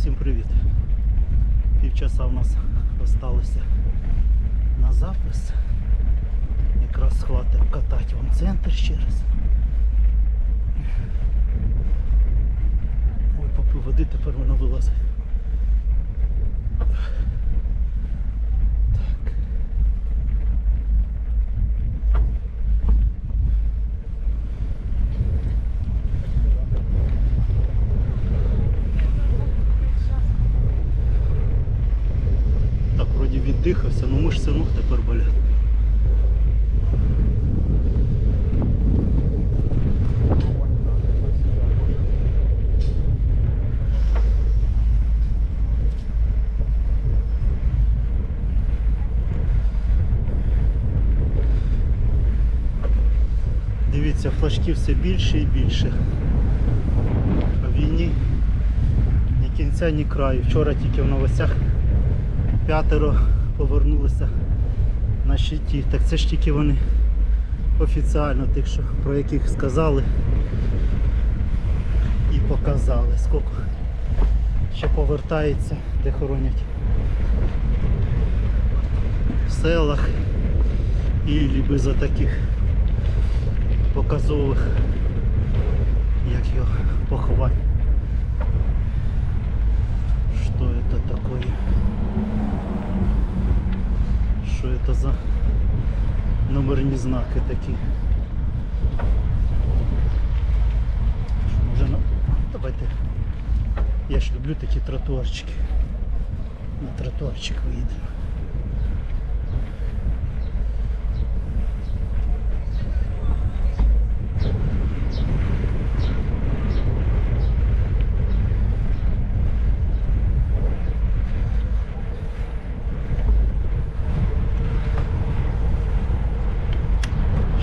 всім привіт. Півчаса у нас залишилося на запис. Якраз хватить катати вам центр ще раз. Ой, попив води, тепер воно вилазить. Так. Так, вроді віддихався, але мишці ног тепер болять. Дивіться, флажків все більше і більше. А війні ні кінця, ні краю. Вчора тільки в новостях п'ятеро повернулися на щиті. Так це ж тільки вони офіціально тих, що, про яких сказали і показали. Скільки ще повертається, де хоронять в селах і ліби за таких показових, як його поховань. Что это такое? Что это за номерні знаки такі? Що, може на... Давайте. Я ж люблю такі тротуарчики. На тротуарчик виїдемо.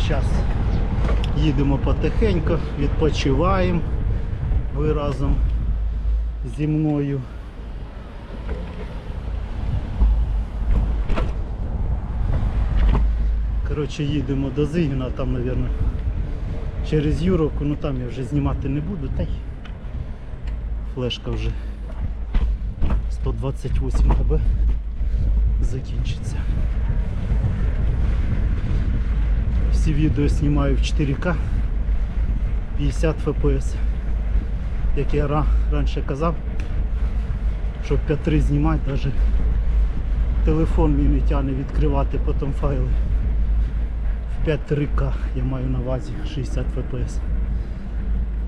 Зараз їдемо потихеньку, відпочиваємо. Ви разом зі мною. Коротше, їдемо до Зигіна, там, мабуть, через Юровку, ну там я вже знімати не буду, та й флешка вже 128 ГБ закінчиться. Всі відео знімаю в 4К 50 FPS. Як я ра- раніше казав, щоб 5.3 знімати, навіть телефон мій не тягне відкривати потім файли. В 5.3К я маю на увазі 60 FPS.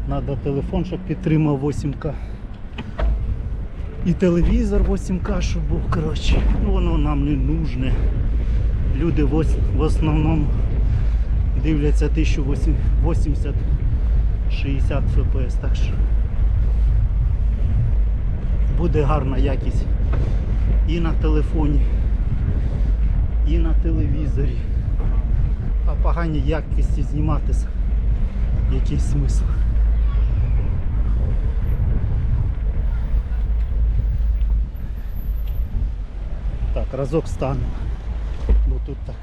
Надо телефон, щоб підтримав 8К. І телевізор 8К, щоб був, коротше. Ну воно нам не нужне. Люди в основному дивляться 1080 60 FPS, так що буде гарна якість і на телефоні, і на телевізорі. А погані якісті зніматися який смисл. Так, разок стану, бо тут так.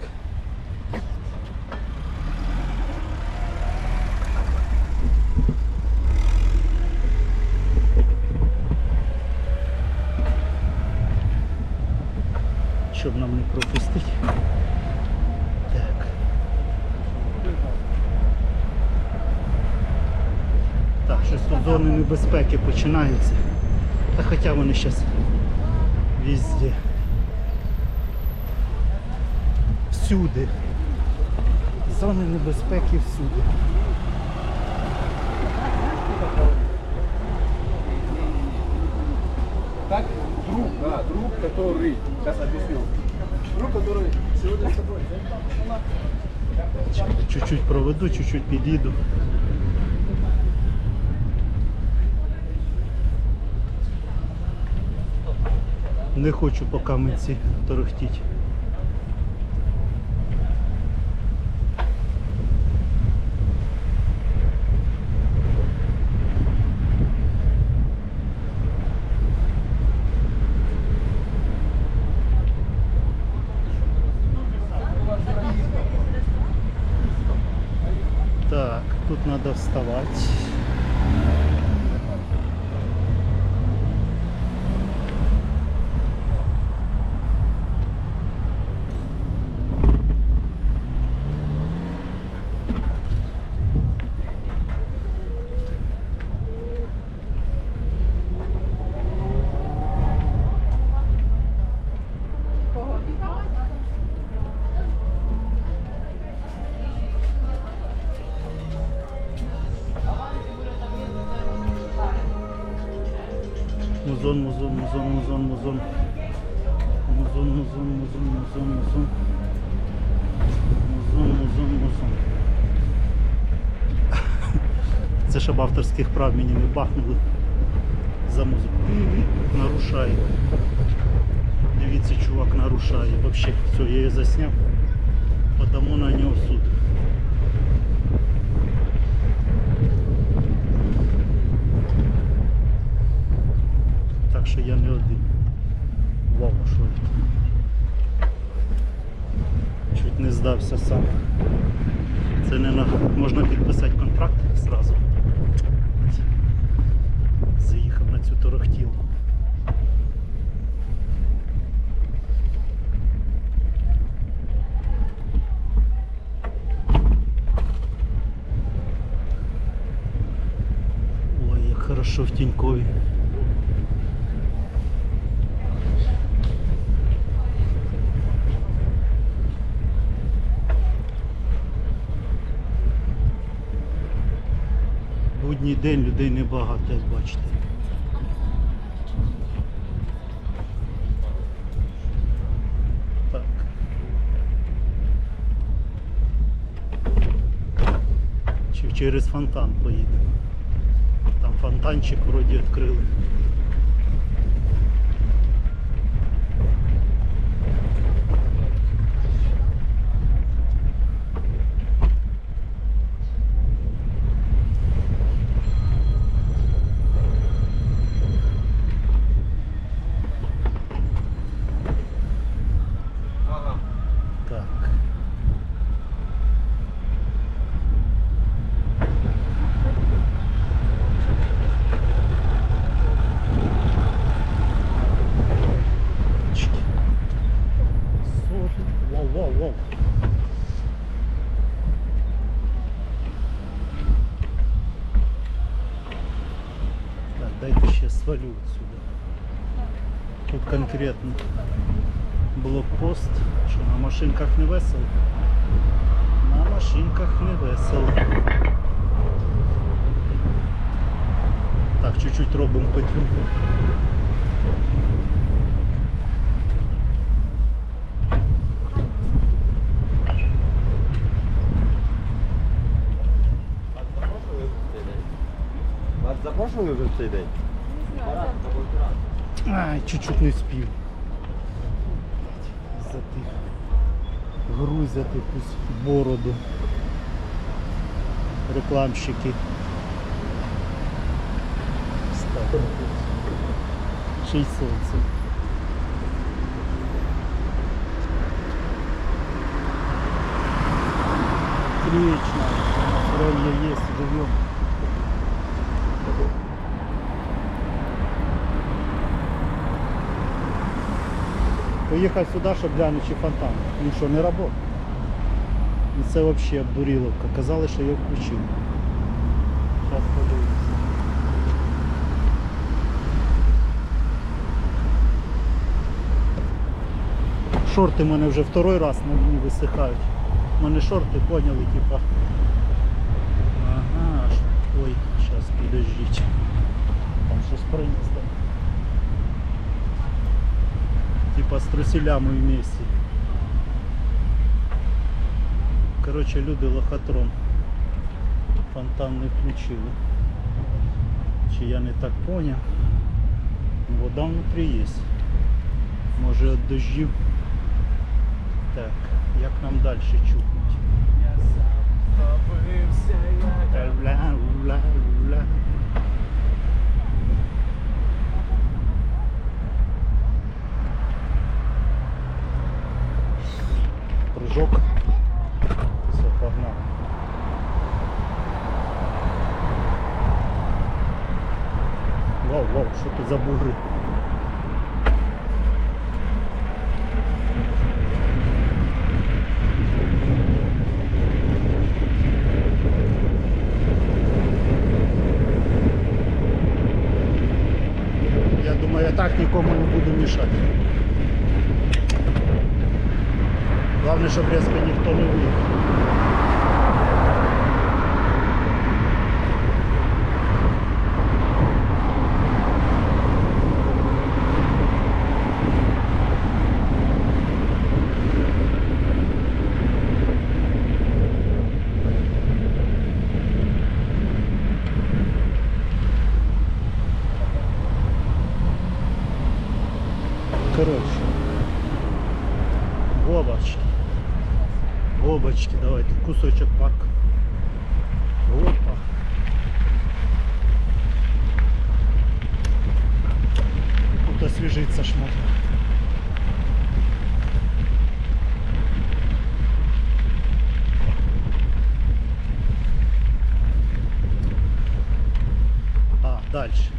Щоб нам не пропустити. Так. Так, щось тут зони небезпеки починаються. Та хоча вони зараз везде. Всюди. Зони небезпеки всюди. Так, друг, да, друг, который, сейчас объясню. Друг, который сегодня с тобой. Чуть-чуть проведу, чуть-чуть під'їду. Не хочу по каменці торохтіть. Надо музон, музон, музон, музон. Музон, музон, музон, музон, музон. Музон, музон. Це щоб авторських прав мені не бахнули за музику. Нарушає. Дивіться, чувак нарушає. Вообще, все, я її засняв. Подамо на нього суд. Так що я не один. Вау, що це? Чуть не здався сам. Це не на... можна підписати контракт зразу. Заїхав на цю торохтілку. Ой, як хорошо в Тінькові. Будній день людей небагато, як бачите. Так. Чи через фонтан поїдемо. Там фонтанчик вроді відкрили. Отсюда. Тут конкретно блокпост, що на машинках не весело. На машинках не весело. Так, чуть-чуть робимо петлю. Вас запрошували вже в цей день? Ай, чуть-чуть не спів. За тих грузять якусь бороду. Рекламщики. Ще й сонце. Отлично. Настроение есть, живем. Поїхав сюди, щоб глянути, чи фонтан. Він що, не працює? І це взагалі обдуріловка. Казали, що я включив. Зараз подивимося. Шорти в мене вже второй раз на мені висихають. У мене шорти поняли, типа. Ага, ой, зараз підождіть. Там щось принесло. Типа з труселями вместе. Короче, люди лохотрон. Фонтан не включили. Чи я не так понял? Вода внутрі є. Може від дождів. Так, як нам далі чухнуть? Ля-ля-ля-ля. Прыжок. Все, погнали. Вау, вау, що тут за бугри? Я думаю, я так нікому не буду мішати. Головне, щоб різко никто не виїхав. Короче, бабочки. Парочки, давайте, кусочок парку. Опа. Тут освежиться ж можна. А, дальше.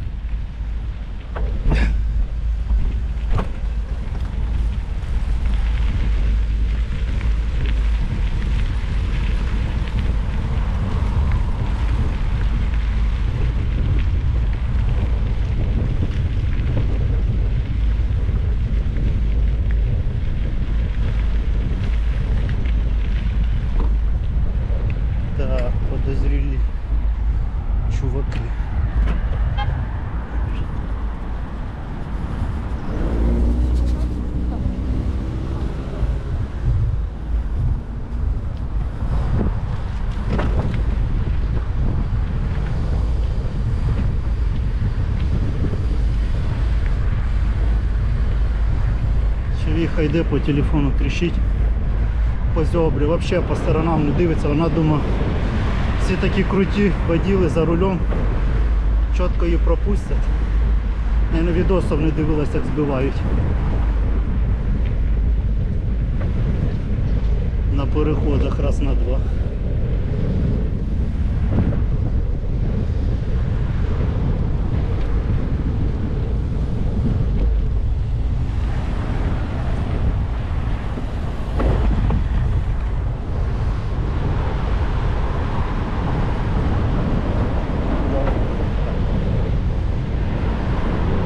Чоловіка йде по телефону тріщить по зьобрі, взагалі по сторонам не дивиться, вона думає, всі такі круті воділи за рулем, чітко її пропустять. Я на не дивилась, як збивають. На переходах раз на два.